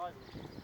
Bye.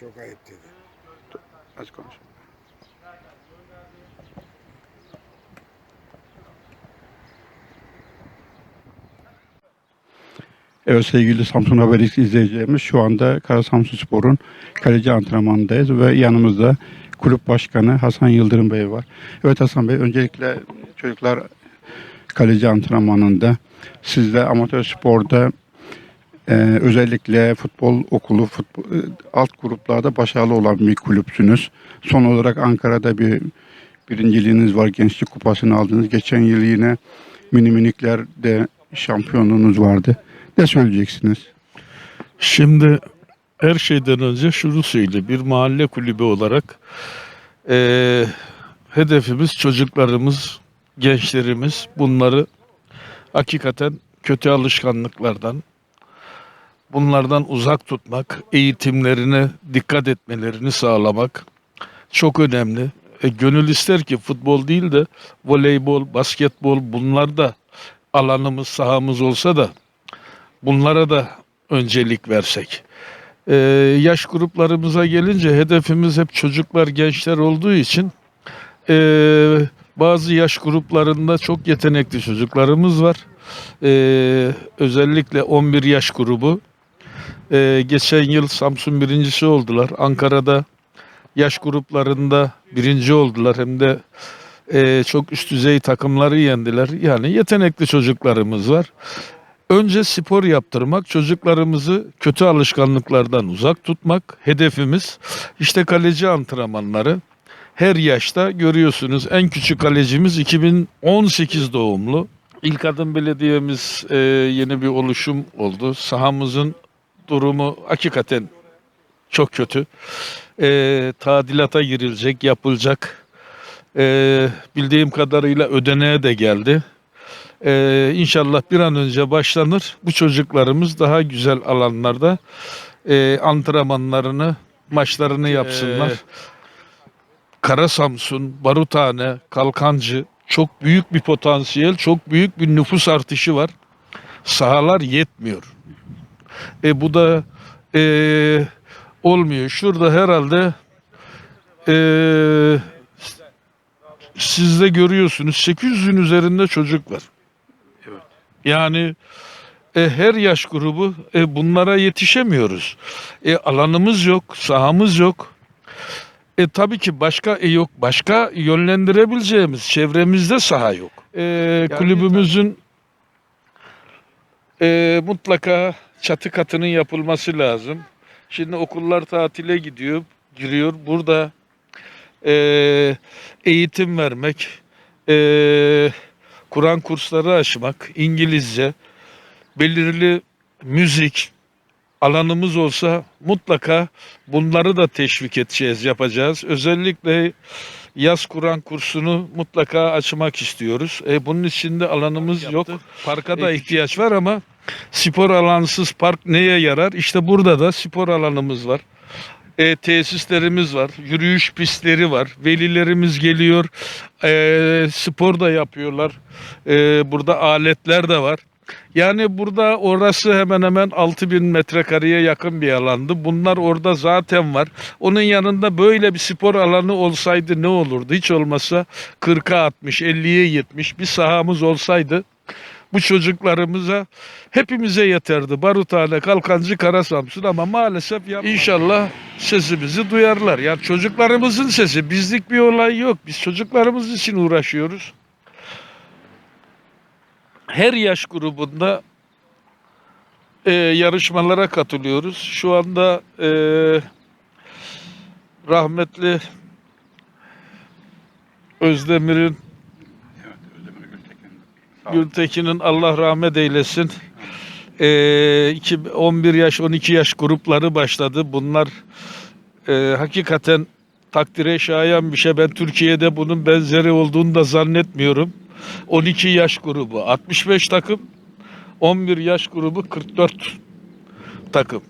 Çok ayıp dedi. Aç konuş. Evet sevgili Samsun Haber izleyicilerimiz şu anda Kara Samsun Spor'un kaleci antrenmanındayız ve yanımızda kulüp başkanı Hasan Yıldırım Bey var. Evet Hasan Bey öncelikle çocuklar kaleci antrenmanında siz de amatör sporda e, özellikle futbol okulu futbol, e, alt gruplarda başarılı olan bir kulüpsünüz. Son olarak Ankara'da bir birinciliğiniz var. Gençlik kupasını aldınız. Geçen yıl yine mini miniklerde şampiyonluğunuz vardı. Ne söyleyeceksiniz? Şimdi her şeyden önce şunu söyle. Bir mahalle kulübü olarak eee, hedefimiz çocuklarımız, gençlerimiz bunları hakikaten kötü alışkanlıklardan, bunlardan uzak tutmak, eğitimlerine dikkat etmelerini sağlamak çok önemli. E, gönül ister ki futbol değil de voleybol, basketbol bunlar da alanımız, sahamız olsa da bunlara da öncelik versek. Ee, yaş gruplarımıza gelince hedefimiz hep çocuklar, gençler olduğu için ee, bazı yaş gruplarında çok yetenekli çocuklarımız var. Ee, özellikle 11 yaş grubu. Ee, geçen yıl Samsun birincisi oldular. Ankara'da yaş gruplarında birinci oldular. Hem de ee, çok üst düzey takımları yendiler. Yani yetenekli çocuklarımız var. Önce spor yaptırmak, çocuklarımızı kötü alışkanlıklardan uzak tutmak hedefimiz. İşte kaleci antrenmanları. Her yaşta görüyorsunuz en küçük kalecimiz 2018 doğumlu. İlk adım belediyemiz e, yeni bir oluşum oldu. Sahamızın durumu hakikaten çok kötü. E, tadilata girilecek, yapılacak. E, bildiğim kadarıyla ödeneğe de geldi. Ee, inşallah bir an önce başlanır. Bu çocuklarımız daha güzel alanlarda e, antrenmanlarını, maçlarını yapsınlar. Kara Samsun, Baruthane, Kalkancı çok büyük bir potansiyel, çok büyük bir nüfus artışı var. Sahalar yetmiyor. E, bu da e, olmuyor. Şurada herhalde e, siz de görüyorsunuz 800'ün üzerinde çocuk var. Yani e, her yaş grubu e, bunlara yetişemiyoruz. E, alanımız yok, sahamız yok. E tabii ki başka e, yok, başka yönlendirebileceğimiz çevremizde saha yok. E, kulübümüzün e, mutlaka çatı katının yapılması lazım. Şimdi okullar tatile gidiyor, giriyor. Burada e, eğitim vermek, e, Kur'an kursları açmak, İngilizce, belirli müzik alanımız olsa mutlaka bunları da teşvik edeceğiz, yapacağız. Özellikle yaz Kur'an kursunu mutlaka açmak istiyoruz. E, bunun için de alanımız yok. Parka da ihtiyaç var ama spor alansız park neye yarar? İşte burada da spor alanımız var. E, tesislerimiz var, yürüyüş pistleri var, velilerimiz geliyor, e, spor da yapıyorlar, E, burada aletler de var. Yani burada orası hemen hemen 6000 metrekareye yakın bir alandı. Bunlar orada zaten var. Onun yanında böyle bir spor alanı olsaydı ne olurdu? Hiç olmazsa 40'a 60, 50'ye 70 bir sahamız olsaydı bu çocuklarımıza hepimize yeterdi. Baruthane, Kalkancı, Kara Samsun ama maalesef yap- inşallah sesimizi duyarlar. Yani çocuklarımızın sesi bizlik bir olay yok. Biz çocuklarımız için uğraşıyoruz. Her yaş grubunda e, yarışmalara katılıyoruz. Şu anda e, rahmetli Özdemir'in Gültekin'in Allah rahmet eylesin. İki- 11 yaş 12 yaş grupları başladı. Bunlar e, hakikaten takdire şayan bir şey. Ben Türkiye'de bunun benzeri olduğunu da zannetmiyorum. 12 yaş grubu 65 takım, 11 yaş grubu 44 takım.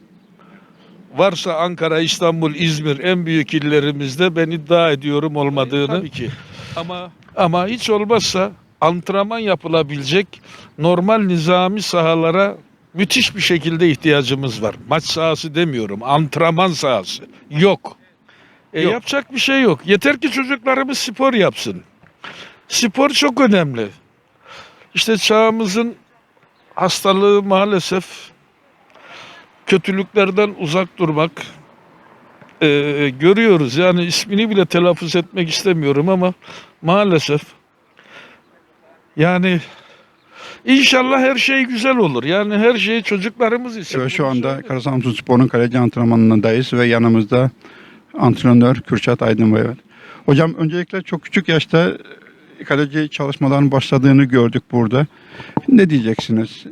Varsa Ankara, İstanbul, İzmir en büyük illerimizde ben iddia ediyorum olmadığını. Tabii ki. Ama ama hiç olmazsa antrenman yapılabilecek normal nizami sahalara müthiş bir şekilde ihtiyacımız var. Maç sahası demiyorum, antrenman sahası. Yok. E, Yok. Yapacak bir şey yok. Yeter ki çocuklarımız spor yapsın. Spor çok önemli. İşte çağımızın hastalığı maalesef kötülüklerden uzak durmak. Ee, görüyoruz yani ismini bile telaffuz etmek istemiyorum ama maalesef yani inşallah her şey güzel olur. Yani her şey çocuklarımız için. Evet, şu anda Karasamsun Spor'un kaleci antrenmanındayız ve yanımızda antrenör Kürşat Aydın var. Hocam öncelikle çok küçük yaşta kaleci çalışmaların başladığını gördük burada. Ne diyeceksiniz?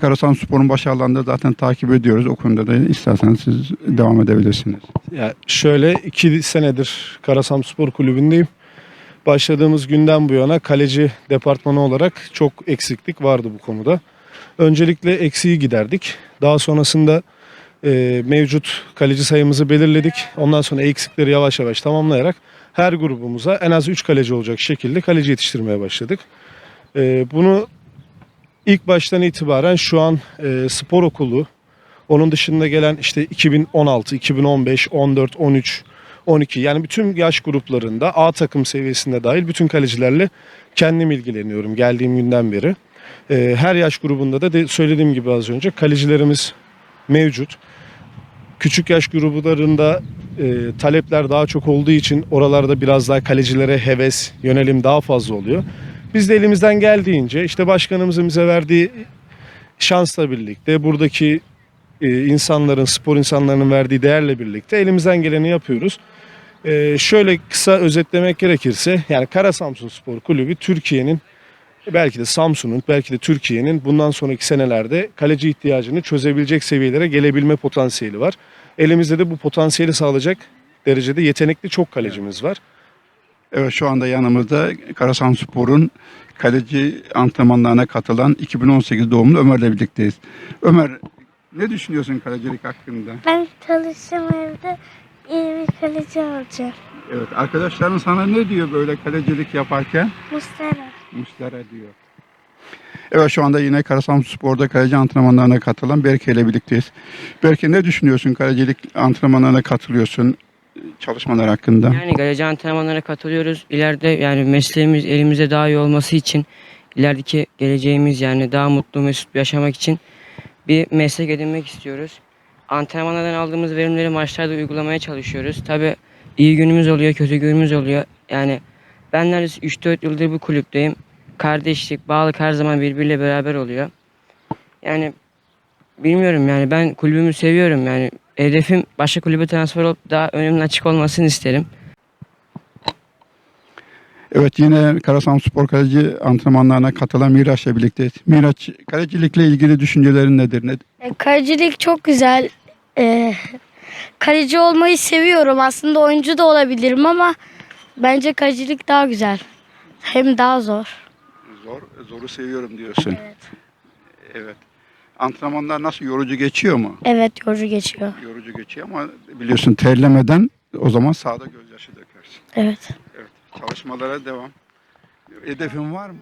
Karasamsun Spor'un başarılarını zaten takip ediyoruz. O konuda da isterseniz siz devam edebilirsiniz. Ya şöyle iki senedir Karasam Spor Kulübü'ndeyim. Başladığımız günden bu yana kaleci departmanı olarak çok eksiklik vardı bu konuda. Öncelikle eksiği giderdik. Daha sonrasında e, mevcut kaleci sayımızı belirledik. Ondan sonra eksikleri yavaş yavaş tamamlayarak her grubumuza en az 3 kaleci olacak şekilde kaleci yetiştirmeye başladık. E, bunu ilk baştan itibaren şu an e, spor okulu, onun dışında gelen işte 2016, 2015, 14, 13, 12 yani bütün yaş gruplarında A takım seviyesinde dahil bütün kalecilerle kendim ilgileniyorum geldiğim günden beri. Ee, her yaş grubunda da söylediğim gibi az önce kalecilerimiz mevcut. Küçük yaş gruplarında e, talepler daha çok olduğu için oralarda biraz daha kalecilere heves, yönelim daha fazla oluyor. Biz de elimizden geldiğince işte başkanımızın bize verdiği şansla birlikte buradaki e, insanların, spor insanlarının verdiği değerle birlikte elimizden geleni yapıyoruz. E, şöyle kısa özetlemek gerekirse yani Kara Samsun Spor Kulübü Türkiye'nin belki de Samsun'un belki de Türkiye'nin bundan sonraki senelerde kaleci ihtiyacını çözebilecek seviyelere gelebilme potansiyeli var. Elimizde de bu potansiyeli sağlayacak derecede yetenekli çok kalecimiz var. Evet şu anda yanımızda Karasamsun Spor'un kaleci antrenmanlarına katılan 2018 doğumlu Ömer'le birlikteyiz. Ömer ne düşünüyorsun kalecilik hakkında? Ben çalışacağım evde iyi bir kaleci olacağım. Evet arkadaşların sana ne diyor böyle kalecilik yaparken? Mustara. Mustara diyor. Evet şu anda yine Karasamsun Spor'da kaleci antrenmanlarına katılan Berke ile birlikteyiz. Berke ne düşünüyorsun kalecilik antrenmanlarına katılıyorsun çalışmalar hakkında? Yani kaleci antrenmanlara katılıyoruz. İleride yani mesleğimiz elimize daha iyi olması için ilerideki geleceğimiz yani daha mutlu mesut yaşamak için bir meslek edinmek istiyoruz. Antrenmanlardan aldığımız verimleri maçlarda uygulamaya çalışıyoruz. Tabi iyi günümüz oluyor, kötü günümüz oluyor. Yani ben neredeyse 3-4 yıldır bu kulüpteyim. Kardeşlik, bağlılık her zaman birbiriyle beraber oluyor. Yani bilmiyorum yani ben kulübümü seviyorum yani hedefim başka kulübe transfer olup daha önümün açık olmasını isterim. Evet yine Karasamsun Spor kaleci antrenmanlarına katılan Miraç'la birlikteyiz. Miraç kalecilikle ilgili düşüncelerin nedir? Ne, E, Kalecilik çok güzel. E, kaleci olmayı seviyorum. Aslında oyuncu da olabilirim ama bence kalecilik daha güzel. Hem daha zor. Zor, zoru seviyorum diyorsun. Evet. Evet. Antrenmanlar nasıl yorucu geçiyor mu? Evet yorucu geçiyor. Yorucu geçiyor ama biliyorsun terlemeden o zaman sahada gözyaşı dökersin. Evet. Evet. Çalışmalara devam. Hedefin var mı?